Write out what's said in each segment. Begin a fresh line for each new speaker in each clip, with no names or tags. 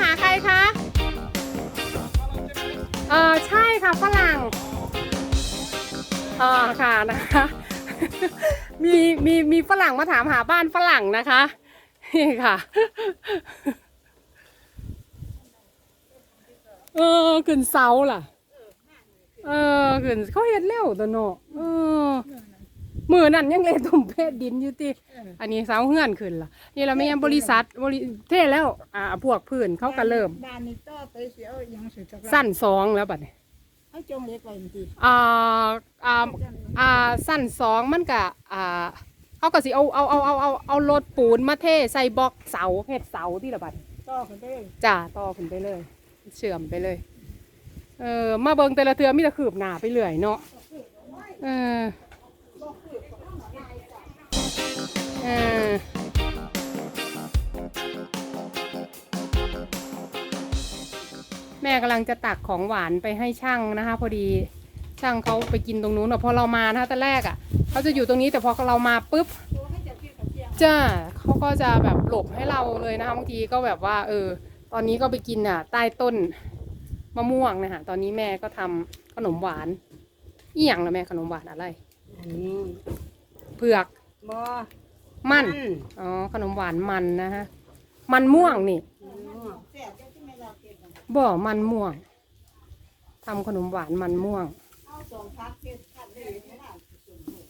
หาใครคะ เออใช่ค่ะฝรั่งเออค่ะนะคะ มีมีมีฝรั่งมาถามหาบ้านฝรั่งนะคะ นี่ค่ะ เออขึ้นเสาล่ะ เออขึ้นเขาเห็นแล้วตัวเนาะเออ มือนั่นยังเลยตุ่มเพศดินอยู่ติอันนี้เสาเฮือนขึ้นล่ะนี่เราไม่ยังบริษัทบริเท่แล้ว อ่าพวกพื้นเขาก็เริ่ม
บ้านนี้ต่อไปเสียเอาหยังสิจัก
สั้นสองแล้วบัดนี้
ให้จงเล็กไว้จริง
อ่าอ่าอ่าสั้นสองมันก็อ่าเขาก็สิเอาเอาเอาเอาเอาเอารถปูนมาเทใส่บล็อกเสาเฮ็ดเสาที่ละบัด
ต่อกันได้
จ้าต่อขึ้นไปเลย เชื่อมไปเลย เออมาเบิงแต่ละเทือมีแต่คืบหน้าไปเรื่อยเนาะเออเออแม่กำลังจะตักของหวานไปให้ช่างนะคะ พอดีช่างเขาไปกินตรงนู้นอะพอเรามานะคะตอนแรกอะเขาจะอยู่ตรงนี้แต่พอเรามาปุ๊บจ้าเขาก็จะแบบหลบให้เราเลยนะคะบางทีก็แบบว่า เออ ตอนนี้ก็ไปกินอะ ใต้ต้นมะม่วงนะคะตอนนี้แม่ก็ทำขนมหวานอีหยังละแม่ขนมหวานอะไร
อันนี้
เผือก
บ่
มัน อ๋อ ขนมหวานมันนะฮะ มันม่วงนี่ บ่มันม่วง ทำขนมหวานมันม่วง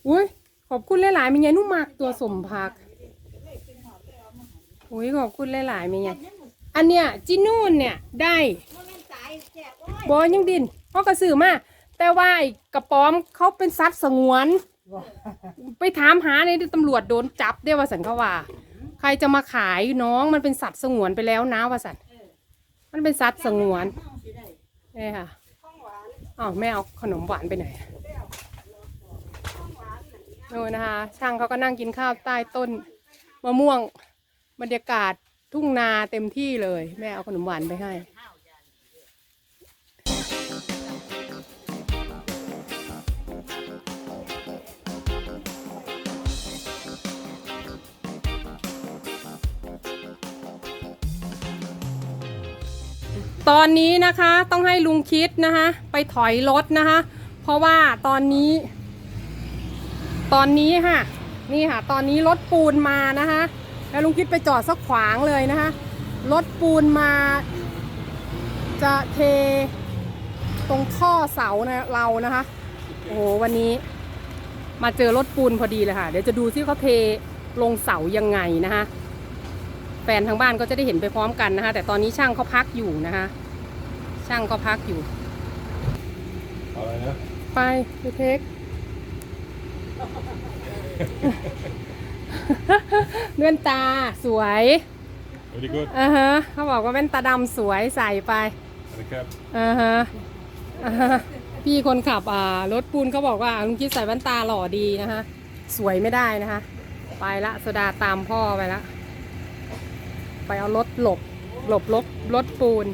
อุ้ยขอบคุณหลายๆมีไงนุ่มมากตัวสมพัก อุ้ยขอบคุณหลายๆมีไงอันเนี้ยจินูนเนี่ยได้บอยังดินเขากระสือมาแต่ว่าไอ้กระป๋อมเขาเป็นสัตว์สงวน
บ่
ไปถามหาในตำรวจโดนจับเด้ว่าสันเขาว่า ใครจะมาขายน้องมันเป็นสัตว์สงวนไปแล้วนะว่าสันมันเป็นสัตว์สงวนนี่ค่ะอ้าวแม่เอาขนมหวานไปไหนโน่นนะคะ ช่างเขาก็นั่งกินข้าวใต้ต้นมะม่วงบรรยากาศทุ่งนาเต็มที่เลย แม่เอาขนมหวานไปให้ ตอนนี้นะคะต้องให้ลุงคิดนะคะ ไปถอยรถนะคะ เพราะว่าตอนนี้ ตอนนี้ค่ะ นี่ค่ะ ตอนนี้รถปูนมานะคะ แล้วลุงคิดไปจอดสักขวางเลยนะคะรถปูนมา จะเทตรงท่อเสานะเรานะคะ โอ้โหวันนี้ มาเจอรถปูนพอดีเลยค่ะ เดี๋ยวจะดูซิเขาเทลงเสายังไงนะคะ แฟนทางบ้านก็จะได้เห็นไปพร้อมกันนะคะ แต่ตอนนี้ช่างเขาพักอยู่นะคะ ช่างก็พักอยู่
อะไรนะ
ไปไปเทค เลื่อนตาสวย
very good
อ่าฮะเขาบอกว่าแว่นตาดำสวยใส่ไป
very good
อ่าฮะอ่าฮะพี่คนขับอ่ารถปูนเขาบอกว่าลุงคิดใส่แว่นตาหล่อดีนะคะ สวยไม่ได้นะคะ ไปละโซดาตามพ่อไปละ ไปเอารถหลบ หลบรถรถปูน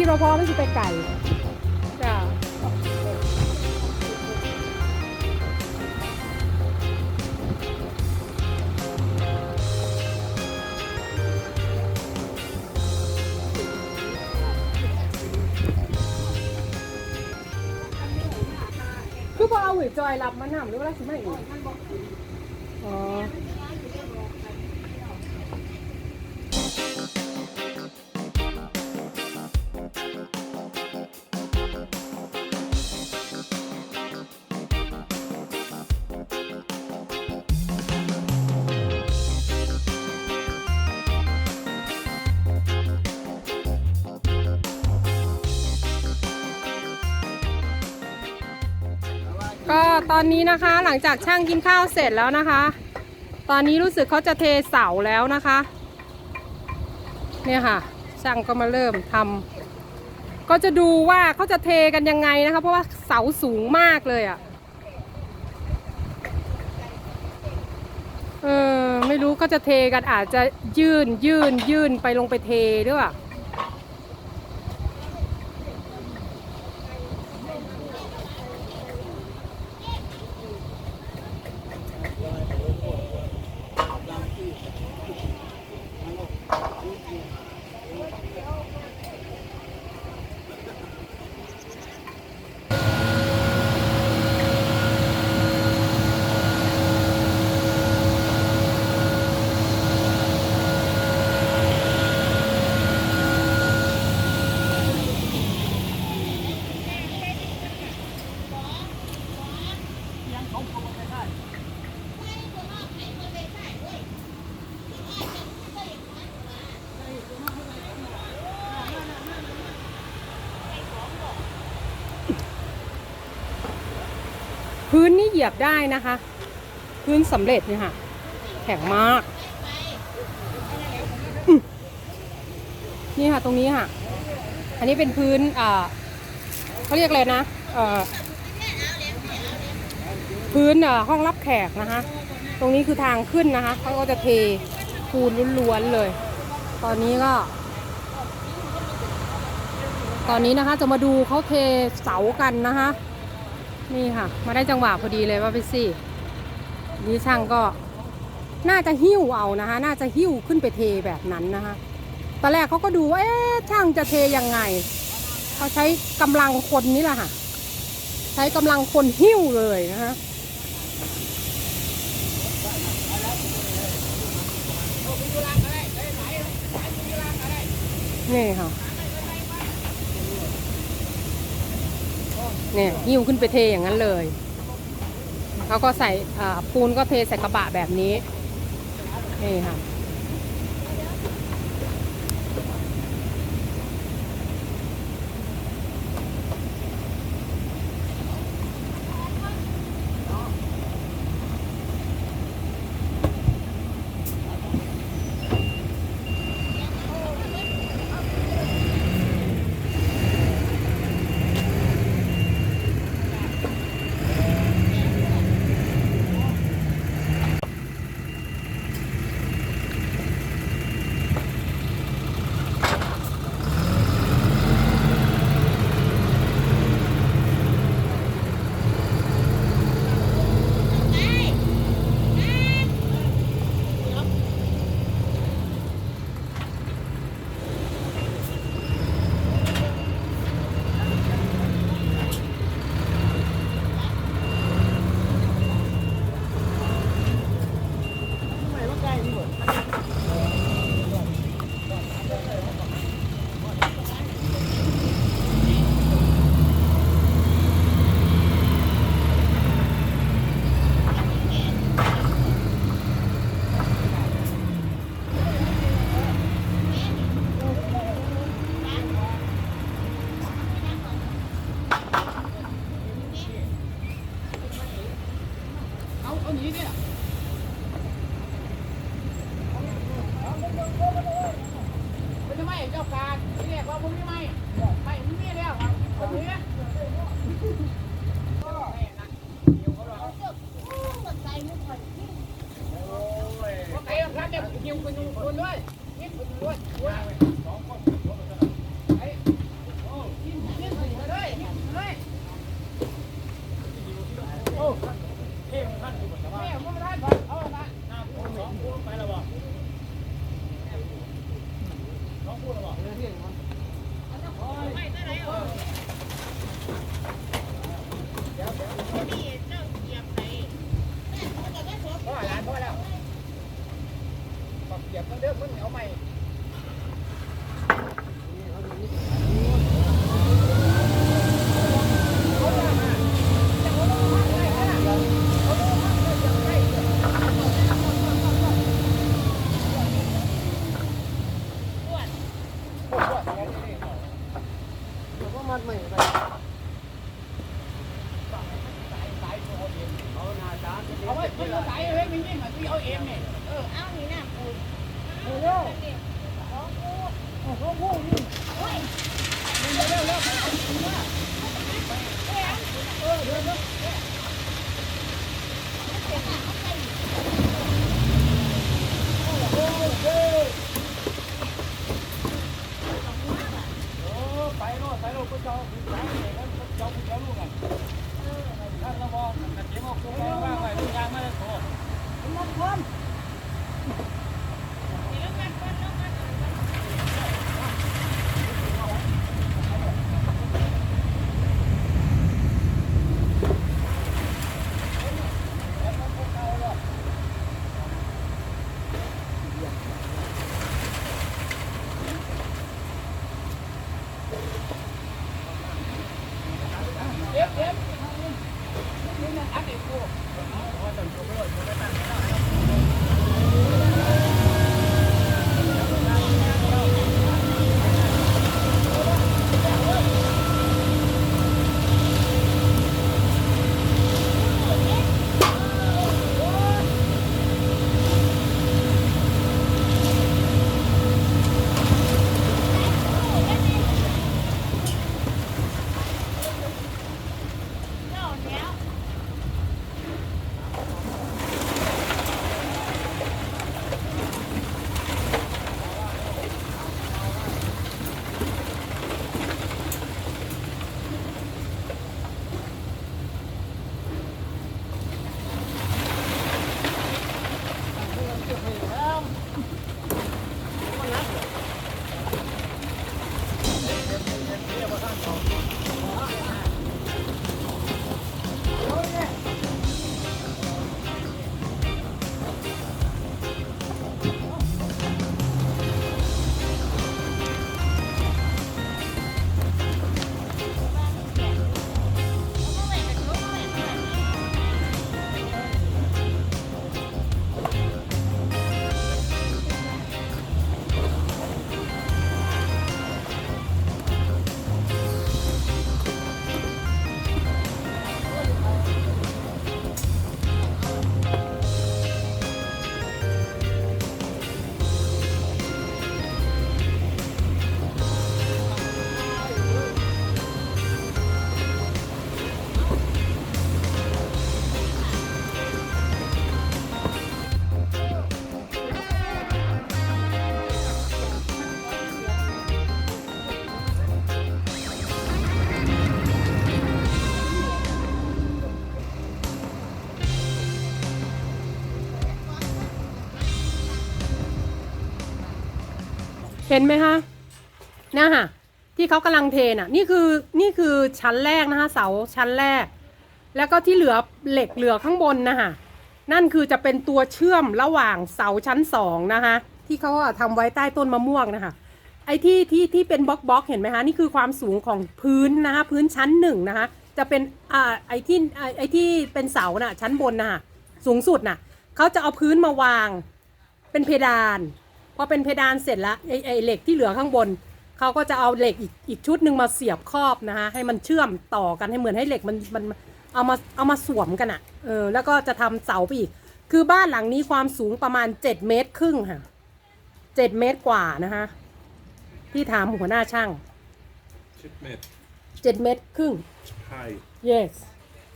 กินรอพอไม่ใช่ไปไก่จ้าคือพอเอาหวยจอยรับมานำหรือว่าอะไรสิไม่อีก อนนี้นะคะ หลังจากช่างกินข้าวเสร็จแล้วนะคะ ตอนนี้รู้สึกเขาจะเทเสาแล้วนะคะ เนี่ยค่ะ ช่างก็มาเริ่มทก็จะดูว่าเขาจะเทกันยังไงนะคะ เพราะว่าเสาสูงมากเลยอะ่ะเออไม่รู้ก็จะเทกันอาจจะยื่นยื่นยื่นไปลงไปเทด้วย พื้นนี่เหยียบได้นะคะ พื้นสำเร็จเนี่ยค่ะ แข็งมาก นี่ค่ะตรงนี้ค่ะ อันนี้เป็นพื้น อ่าเขาเรียกอะไรนะ เอ่อ พื้นอ่าห้องรับแขกนะคะ ตรงนี้คือทางขึ้นนะคะเขาก็จะเทปูนล้วนๆเลย ตอนนี้ก็ ตอนนี้นะคะจะมาดูเขาเทเสากันนะคะ นี่ค่ะ มาได้จังหวะพอดีเลยว่าไปสินี่ช่างก็น่าจะหิ้วเอานะคะ น่าจะหิ้วขึ้นไปเทแบบนั้นนะคะตอนแรกเขาก็ดูว่าเอ๊ะช่างจะเทยังไงเขาใช้กำลังคนนี่แหละค่ะ ใช้กำลังคนหิ้วเลยนะคะ นี่ค่ะเนี่ยหิ้วขึ้นไปเทอย่างนั้นเลยเขาก็ใส่ปูนก็เทใส่กระบะแบบนี้นี่ค่ะ
มันไม่ไปเอาไว้คุณเอาสายเอาไว้มันยิ่งเหมือนพี่เอาเอ็มเนี่ยเออเอานี่นะปูปูโย่ของปูของปูนี่โอ้ยเร็วเร็วเร็วเอาปูมาเออเร็วเร็วเสียงอ่ะเขาใส่โอ้โหา เห็
นไหมคะนะฮะที่เขากำลังเทน่ะ นี่คือนี่คือชั้นแรกนะคะเสาชั้นแรก แล้วก็ที่เหลือเหล็กเหลือข้างบนนะคะนั่นคือจะเป็นตัวเชื่อมระหว่างเสาชั้นสองนะคะที่เขาอะทำไว้ใต้ต้นมะม่วงนะคะไอ้ที่ที่ที่เป็นบล็อกบล็อกเห็นไหมคะนี่คือความสูงของพื้นนะคะพื้นชั้นหนึ่งนะคะจะเป็นอ่าไอ้ที่ไอ้ที่เป็นเสาน่ะชั้นบนนะคะสูงสุดน่ะเขาจะเอาพื้นมาวางเป็นเพดาน พอเป็นเพดานเสร็จแล้วไอ้ไอ้เหล็กที่เหลือข้างบนเขาก็จะเอาเหล็กอีกอีกชุดหนึ่งมาเสียบครอบนะคะให้มันเชื่อมต่อกันให้เหมือนให้เหล็กมันมันเอามาเอามาสวมกันอะ่ะเออแล้วก็จะทำเสาไปอีก คือบ้านหลังนี้ความสูงประมาณเจ็ดเมตรครึ่งค่ะเจ็ดเมตรกว่านะคะที่ถามหัวหน้าช่าง
Chip met
เจ็ดเมตรครึ่ง
high
yes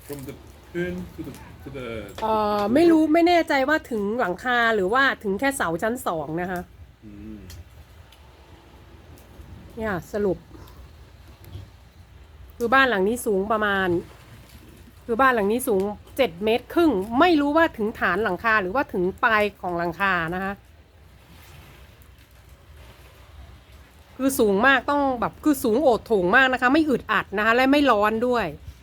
from the pin to the to the
เอ่อไม่รู้ไม่แน่ใจว่าถึงหลังคาหรือว่าถึงแค่เสาชั้นสองนะคะ
อืม
เนี่ยสรุป คือบ้านหลังนี้สูงประมาณ คือบ้านหลังนี้สูงเจ็ดเมตรครึ่ง ไม่รู้ว่าถึงฐานหลังคาหรือว่าถึงปลายของหลังคานะคะ คือสูงมากต้องแบบคือสูงโอดโถงมากนะคะ ไม่อึดอัดนะคะ และไม่ร้อนด้วย
อ